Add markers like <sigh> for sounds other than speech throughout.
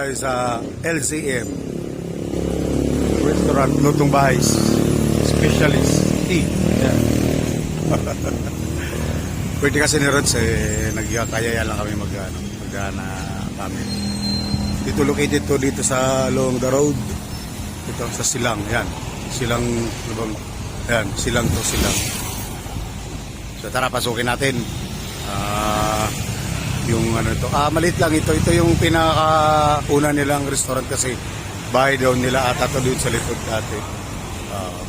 tayo sa LCM Restaurant Lutong Bahay Specialist Tea. <laughs> Ayan. Pwede kasi ni Rods eh, nagkakayaya lang kami mag, ano, mag kami. Dito located to dito sa along the road. Dito sa Silang. Yan. Silang, ano bang, yan, Silang to Silang. So tara, pasukin natin. Ah, yung ano to. Ah, maliit lang ito. Ito yung pinaka-una nilang restaurant kasi bahay daw nila ata to doon sa likod dati. Ah,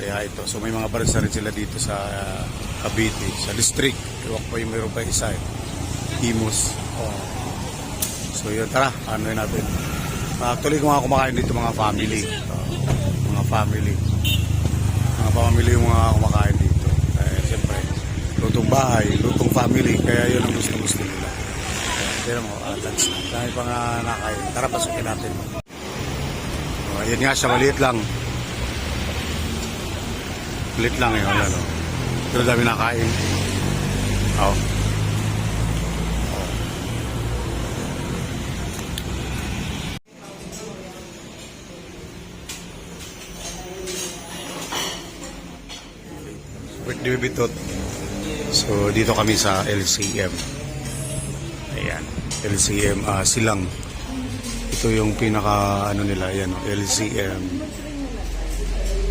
kaya ito. So may mga baras na rin sila dito sa ah, Cavite, sa district. Iwan ko yung mayroon pa isa eh. Imus. Oh. So yun, tara. Ano yun natin. Ah, Actually, kung ako kumakain dito mga family. Ah, mga family. Mga family yung mga kumakain dito. Bahay, lutong family. Kaya yun ang gusto-gusto nila. Tignan mo, ah, that's na. Dami pa nga nakain. Tara, pasukin natin. Oh, yun nga siya, maliit lang. Maliit lang yun, ano. Pero dami nakain. Oh. birthday bitot. So dito kami sa LCM. Ayan, LCM ah, Silang. Ito yung pinaka ano nila, ayan, oh, LCM.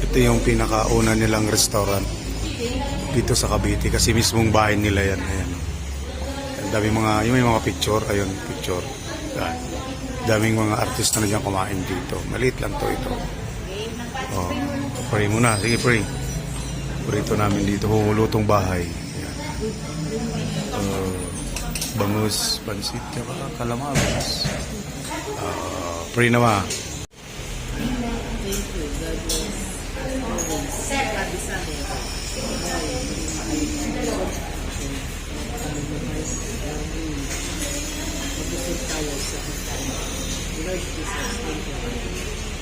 Ito yung pinaka una nilang restaurant dito sa Cavite kasi mismong bahay nila yan. Ayan. Ang daming mga, yung may mga picture, ayun, picture. Yan. Daming mga artist na diyan kumain dito. Maliit lang to ito. Oh, pray muna. Sige, pray. Paborito namin dito, humulutong bahay. Uh, bangus, pansit, tsaka kalamagas. Uh, pray naman.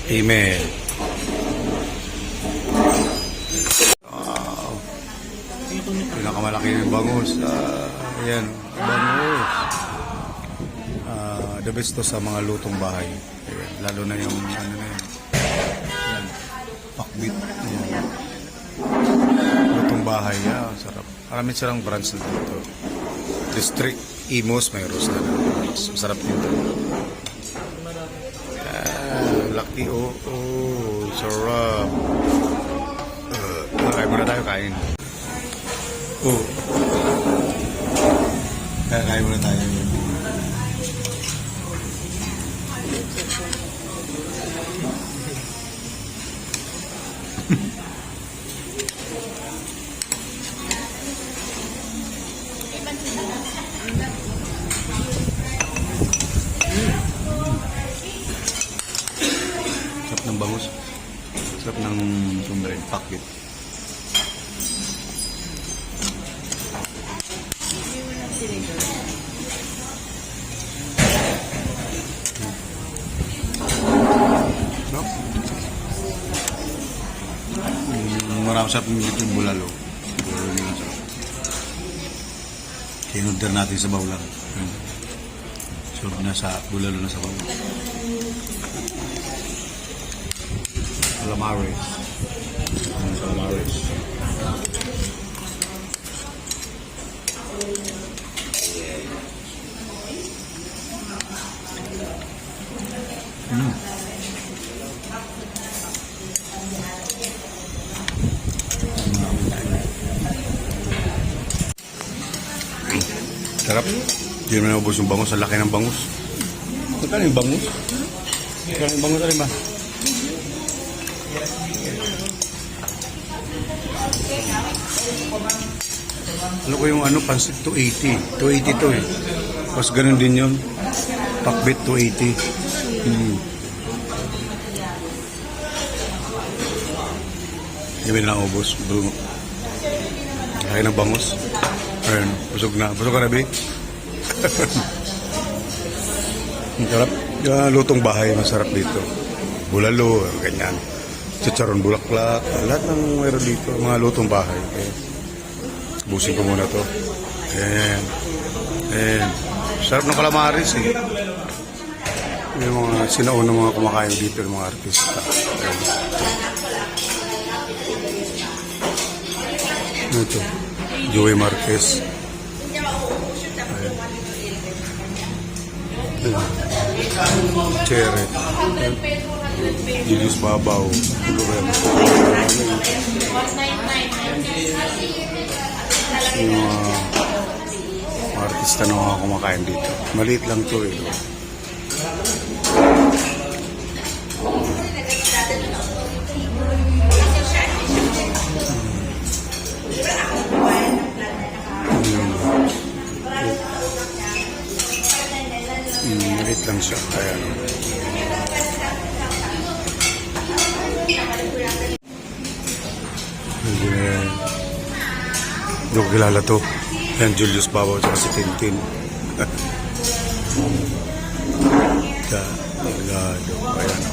Amen. Pinakamalaki yung bangus. Ah, ayan, bangus. Ah, the best to sa mga lutong bahay. Ayan, lalo na yung ano na yun. Ayan, pakbit. Lutong bahay. Yeah, sarap. Marami silang branch na dito. District Imos, may roast na. Masarap dito. Ah, laki. Oh, oh, sarap. Uh, kain muna tayo, kain. Oh. Kaya kain muna tayo. Sarap ng bangus. Sarap ng tumberin. Pakbit. Sa pimilit yung bulalo. Bulalo nila sa Kinudder natin sa bawlang. Hmm. So, nasa bulalo na sa bawlang. Calamares. Calamares. Mm. Sarap. Hindi naman naubos yung bangus. Ang laki ng bangus. Magkano yung bangus? Magkano yung bangus rin ba? Ano ko yung ano, pansit 280. 280 to eh. Tapos ganun din yun. Pakbit 280. Hmm. Hindi mo na ubos. Bro. Kaya ng bangus. Ayun, busog na. Busog ka na, Bi? <laughs> Sarap. Yung lutong bahay, masarap dito. Bulalo, ganyan. Chicharon bulaklak, lahat ng meron dito, mga lutong bahay. Okay. Busin ko muna to. Ayan. Ayan. Sarap ng calamaris eh. Yung mga sinauna mga kumakain dito ng mga artista. Ayan. Ito? Joey Marquez. Chere. Julius Babaw. Yung mga mga artista na mga kumakain dito. Maliit lang to eh. Lang siya. Ayan. Hindi ko kilala to. Yan, Julius Babaw at si Tintin. <laughs> Ka, Delgado. Ayan.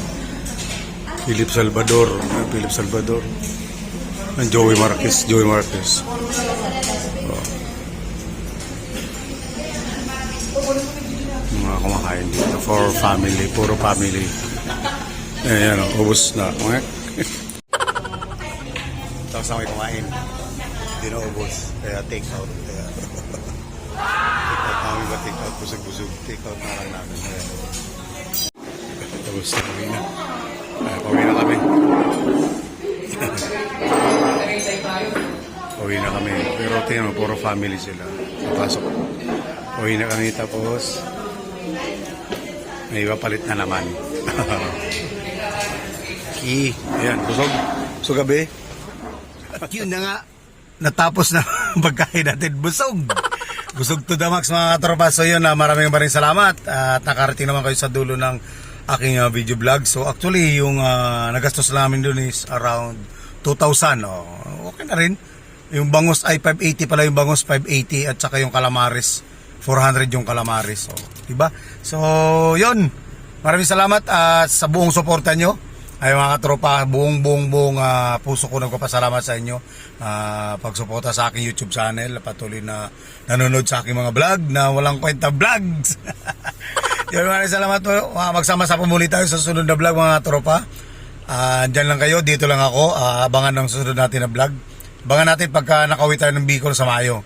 Philip Salvador. Philip Salvador. Ayan, Joey Marquez. Joey Marquez. Oh. Mga kumakain dito for family. Puro family. Ayan, oh, ubos na. <laughs> Tapos na may kumain. Hindi na ubos. Kaya take out. Kaya take out namin ba take out? Busog-busog. Take out na lang namin. Ayan. Tapos na kami na. Ay, pauwi na kami. <laughs> pauwi na kami. Pero tingnan mo, puro family sila. Papasok. Pauwi na kami tapos may iba palit na naman. <laughs> Ki. Ayan, busog. Busog gabi. <laughs> Yun na nga. Natapos na <laughs> pagkain natin. Busog. Busog to the max mga katropa. So yun, ah, maraming maraming salamat. At nakarating naman kayo sa dulo ng aking ah, video vlog. So actually, yung ah, nagastos namin dun is around 2,000. Oh, okay na rin. Yung bangos ay 580 pala yung bangos 580 at saka yung calamares 400 yung calamares. So, diba? So, yun. Maraming salamat at sa buong suporta nyo. Ay mga katropa, buong buong buong ah, puso ko nagpapasalamat sa inyo ah, pagsuporta sa aking YouTube channel, patuloy na nanonood sa aking mga vlog na walang kwenta vlogs. <laughs> Yun, maraming salamat. Ah, magsama sa pumuli tayo sa sunod na vlog mga tropa. Ah, dyan lang kayo, dito lang ako. Ah, abangan ng sunod natin na vlog. Abangan natin pagka nakauwi tayo ng Bicol sa Mayo.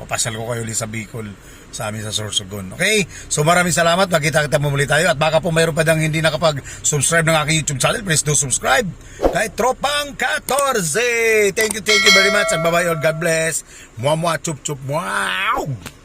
Papasyal ko kayo ulit sa Bicol sa amin sa Sorsogon. Okay? So maraming salamat. Magkita-kita mo muli tayo. At baka po mayroon pa dang hindi nakapag-subscribe ng aking YouTube channel. Please do subscribe. Kay Tropang 14. Thank you, thank you very much. And bye-bye all. God bless. Mua mua chup chup. Wow!